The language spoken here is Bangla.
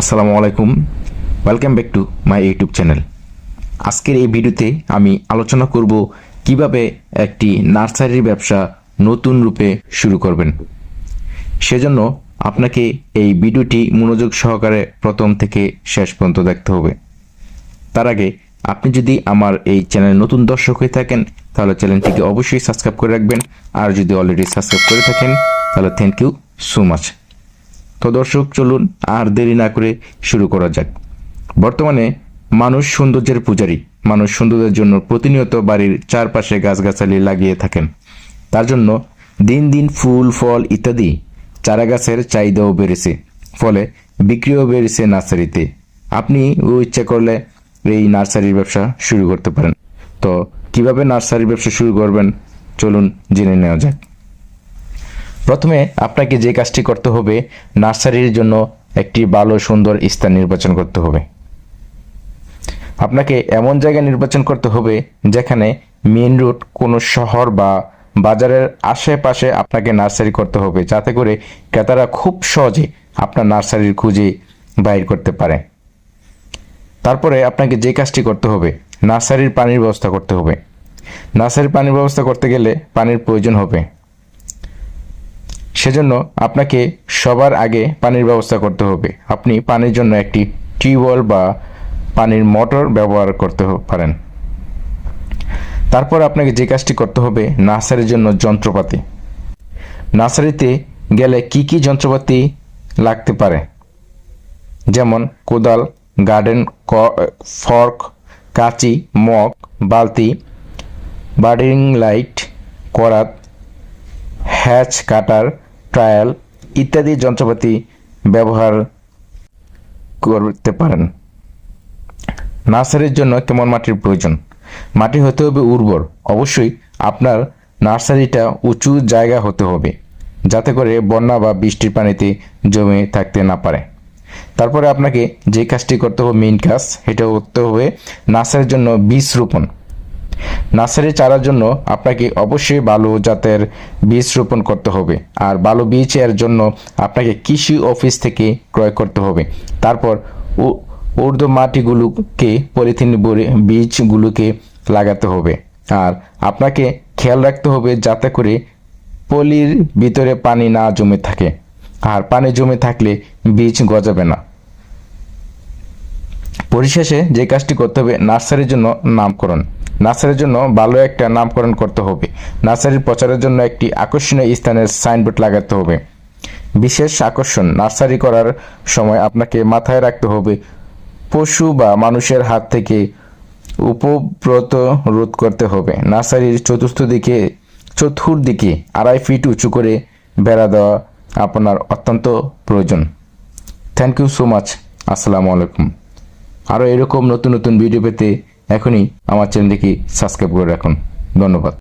আসসালামু আলাইকুম। Welcome back to my YouTube channel আজকের এই ভিডিওতে আমি আলোচনা করব কীভাবে একটি নার্সারির ব্যবসা নতুন রূপে শুরু করবেন। সেজন্য আপনাকে এই ভিডিওটি মনোযোগ সহকারে প্রথম থেকে শেষ পর্যন্ত দেখতে হবে। তার আগে আপনি যদি আমার এই চ্যানেলে নতুন দর্শক হয়ে থাকেন, তাহলে চ্যানেলটিকে অবশ্যই সাবস্ক্রাইব করে রাখবেন। আর যদি অলরেডি সাবস্ক্রাইব করে থাকেন, তাহলে থ্যাংক ইউ সো মাচ তো দর্শক, চলুন আর দেরি না করে শুরু করা যাক। বর্তমানে মানুষ সৌন্দর্যের পূজারী। মানুষ সৌন্দর্যের জন্য প্রতিনিয়ত বাড়ির চারপাশে গাছগাছালি লাগিয়ে থাকেন। তার জন্য দিন দিন ফুল, ফল ইত্যাদি চারা গাছের চাহিদাও বেড়েছে। ফলে বিক্রিও বেড়েছে নার্সারিতে। আপনি ও ইচ্ছা করলে এই নার্সারির ব্যবসা শুরু করতে পারেন। তো কীভাবে নার্সারির ব্যবসা শুরু করবেন? চলুন জেনে নেওয়া যাক। প্রথমে আপনাকে যে কাজটি করতে হবে, নার্সারির জন্য একটি ভালো, সুন্দর স্থান নির্বাচন করতে হবে। আপনাকে এমন জায়গা নির্বাচন করতে হবে, যেখানে মেন রোড কোনো শহর বা বাজারের আশেপাশে আপনাকে নার্সারি করতে হবে, যাতে করে ক্রেতারা খুব সহজে আপনার নার্সারির খুঁজে বাইর করতে পারে। তারপরে আপনাকে যে কাজটি করতে হবে, নার্সারির পানির ব্যবস্থা করতে হবে। নার্সারির পানির ব্যবস্থা করতে গেলে পানির প্রয়োজন হবে। সেজন্য আপনাকে সবার আগে পানির ব্যবস্থা করতে হবে। আপনি পানির জন্য একটি টিউবওয়েল বা পানির মোটর ব্যবহার করতে পারেন। তারপর আপনাকে যে কাজটি করতে হবে, নার্সারির জন্য যন্ত্রপাতি। নার্সারিতে গেলে কি কি যন্ত্রপাতি লাগতে পারে? যেমন কোদাল, গার্ডেন ফর্ক, কাঁচি, মগ, বালতি বার্ডিং লাইট, করাত, হ্যাচ কাটার ট্রায়াল ইত্যাদি যন্ত্রপাতি ব্যবহার করতে পারেন। নার্সারির জন্য কেমন মাটির প্রয়োজন? মাটি হতে হবে উর্বর। অবশ্যই আপনার নার্সারিটা উঁচু জায়গা হতে হবে, যাতে করে বন্যা বা বৃষ্টির পানিতে জমে থাকতে না পারে। তারপরে আপনাকে যে কাজটি করতে হবে মেইন কাজ, সেটা করতে হবে নার্সারির জন্য বীজ রোপণ নার্সারি চারার জন্য আপনাকে অবশ্যই ভালো জাতের বীজ রোপণ করতে হবে। আর ভালো বীজ এর জন্য আপনাকে কৃষি অফিস থেকে ক্রয় করতে হবে। তারপর উ- ঊর্ধ্ব মাটিগুলোকে, পলিথিন ভরে বীজগুলোকে লাগাতে হবে। আর আপনাকে খেয়াল রাখতে হবে যাতে করে পলির ভিতরে পানি না জমে থাকে। আর পানি জমে থাকলে বীজ গজাবে না। পরিশেষে যে কাজটি করতে হবে, নার্সারির জন্য নামকরণ। নার্সারির জন্য ভালো একটা নামকরণ করতে হবে। নার্সারির প্রচারের জন্য একটি আকর্ষণীয় স্থানের সাইনবোর্ড লাগাতে হবে। বিশেষ আকর্ষণ নার্সারি করার সময় আপনাকে মাথায় রাখতে হবে, পশু বা মানুষের হাত থেকে উপব্রত রোধ করতে হবে। নার্সারির চতুর্থ দিকে, চতুর্দিকে আড়াই ফিট উঁচু করে বেড়া দেওয়া আপনার অত্যন্ত প্রয়োজন। থ্যাংক ইউ সো মাচ আসসালামু আলাইকুম। আরও এরকম নতুন নতুন ভিডিও পেতে এখনই আমার চ্যানেলটিকে সাবস্ক্রাইব করে রাখুন। ধন্যবাদ।